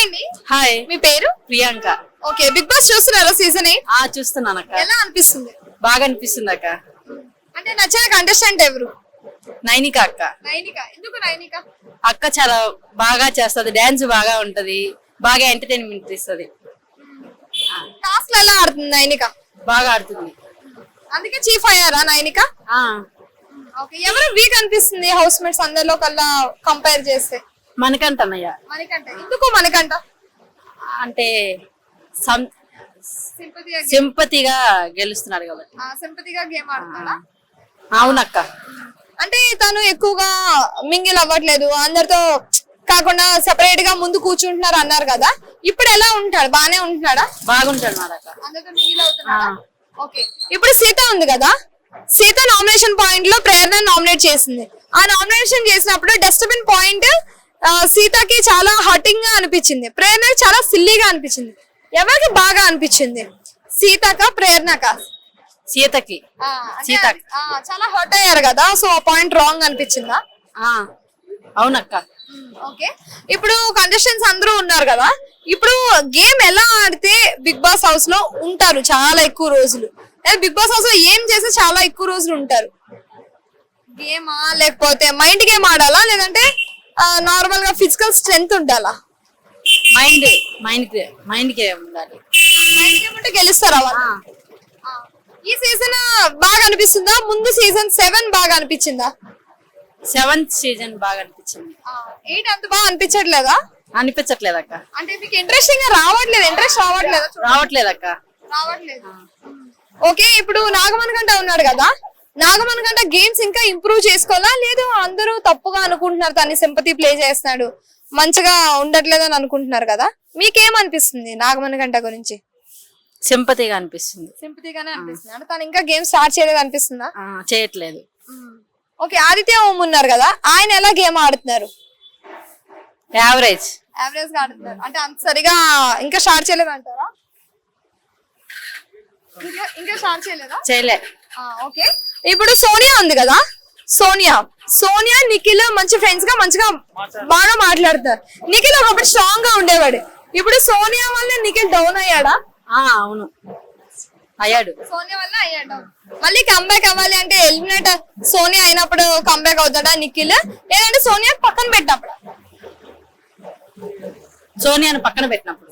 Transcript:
Hi అండి hi మీ పేరు? ప్రియాంక. ఓకే బిగ్ బాస్ చూస్తున్నారా సీజన్ ఆ చూస్తున్నాను అక్క ఎలా అనిపిస్తుంది? బాగా అనిపిస్తుంది అక్క అంటే నచ్చిన కంటెస్టెంట్ ఎవరు? నైనిక అక్క. నైనిక. ఎందుకు నైనిక? అక్క చాలా బాగా చేస్తది డాన్స్ బాగా ఉంటది బాగా ఎంటర్టైన్మెంట్ ఇస్తుంది. టాస్క్ ఎలా ఆడుతుంది నైనిక? బాగా ఆడుతుంది. అందుకే చీఫ్ అయ్యారా నైనిక? ఆ. ఓకే ఎవరు వీక్ అనిపిస్తుంది హౌస్ మేట్స్ అందరిలో కల్లా కంపేర్ చేస్తే? మనకంటన్నయ్య మనకంట. ఎందుకు మనకంట? అంటే సం సింపతిగా గెలుస్తున్నాడు కాబట్టి. సింపతిగా గేమ్ ఆడుతున్నాడా? అవునక్క. అంటే తను ఎక్కువగా మింగిల్ అవ్వట్లేదు. అందరితో కాకుండా సెపరేట్గా ముందు కూర్చుంటున్నారు అన్నారు కదా. ఇప్పుడు ఎలా ఉంటాడు? బానే ఉంటున్నాడా? బాగుంటాడు అక్క అందరితో మింగిల్ అవుతున్నాడా? ఓకే. ఇప్పుడు సీత ఉంది కదా. సీత నామినేషన్ పాయింట్లో ప్రేరణ నామినేట్ చేసింది. ఆ నామినేషన్ చేసినప్పుడు డస్ట్బిన్ పాయింట్ సీతకి చాలా హర్టింగ్గా అనిపించింది. ప్రేరణకి చాలా సిల్లీగా అనిపించింది. ఎవరికి బాగా అనిపించింది? సీతక ప్రేరణక? సీతకి. సీత. చాలా హర్ట్ అయ్యారు కదా సో ఆ పాయింట్ రాంగ్ అనిపించిందా? అవునక్క. ఓకే ఇప్పుడు కంటెస్టెంట్స్ అందరూ ఉన్నారు కదా ఇప్పుడు గేమ్ ఎలా ఆడితే బిగ్ బాస్ హౌస్లో ఉంటారు చాలా ఎక్కువ రోజులు? బిగ్ బాస్ హౌస్లో ఏం చేస్తే చాలా ఎక్కువ రోజులు ఉంటారు? గేమా లేకపోతే మైండ్ గేమ్ ఆడాలా లేదంటే నార్మల్గా ఫిజికల్ స్ట్రెంగ్త్ ఉండాలా? మైండ్ మైండ్ మైండ్కి ఉండాలి. మైండ్ ఉంటే గెలుస్తారా వాళ్ళు? ఆ. ఈ సీజన్ బాగా అనిపిస్తుందా? ముందు సీజన్ సెవెన్ బాగా అనిపించిందా? సెవెంత్ సీజన్ బాగా అనిపించింది. ఎయిట్ అంత బాగా అనిపించట్లేదా? అనిపించట్లేదు అక్క అంటే మీకు ఇంట్రెస్టింగ్గా రావట్లేదు ఇంట్రెస్ట్ రావట్లేదా? రావట్లేదు అక్క రావట్లేదు. ఓకే ఇప్పుడు నాగమణికంట ఉన్నాడు కదా? నాగమణికంట గేమ్స్ ఇంకా ఇంప్రూవ్ చేసుకోవాలా? లేదు అందరూ తప్పుగా అనుకుంటున్నారు తన్ని సింపతి ప్లే చేస్తున్నాడు. మంచిగా ఉండట్లేదు అని అనుకుంటున్నారు కదా? మీకేమనిపిస్తుంది నాగమణికంట గురించి? సింపతిగా అనిపిస్తుంది. సింపతిగానే అనిపిస్తుంది. అంటే తను ఇంకా గేమ్ స్టార్ట్ చేయలేదు అనిపిస్తుందా? చేయట్లేదు. ఓకే ఆదిత్య ఓం ఉన్నారు కదా? ఆయన ఎలా గేమ్ ఆడుతున్నారు? యావరేజ్ యావరేజ్గా ఆడుతున్నారు. అంటే అంత సరిగా ఇంకా స్టార్ట్ చేయలేదు అంటారా? ఇంకా ఇంకా స్టార్ట్ చేయలేదా? చేయలే. ఆ, ఓకే. ఇప్పుడు సోనియా ఉంది కదా? సోనియా. సోనియా నిఖిల్ మంచి ఫ్రెండ్స్గా మంచిగా బాగా మాట్లాడతారు. నిఖిల్ ఒకప్పుడు స్ట్రాంగ్గా ఉండేవాడు. ఇప్పుడు సోనియా వల్ల నిఖిల్ డౌన్ అయ్యాడా? ఆ అవును. అయ్యాడు. సోనియా వల్ల అయ్యాడు మళ్ళీ కంబ్యాక్ అవ్వాలి అంటే ఎలిమినేట్ సోనియా అయినప్పుడు కంబ్యాక్ అవుతాడా నిఖిల్? లేదంటే సోనియా పక్కన పెట్టినప్పుడు? సోనియాను పక్కన పెట్టినప్పుడు.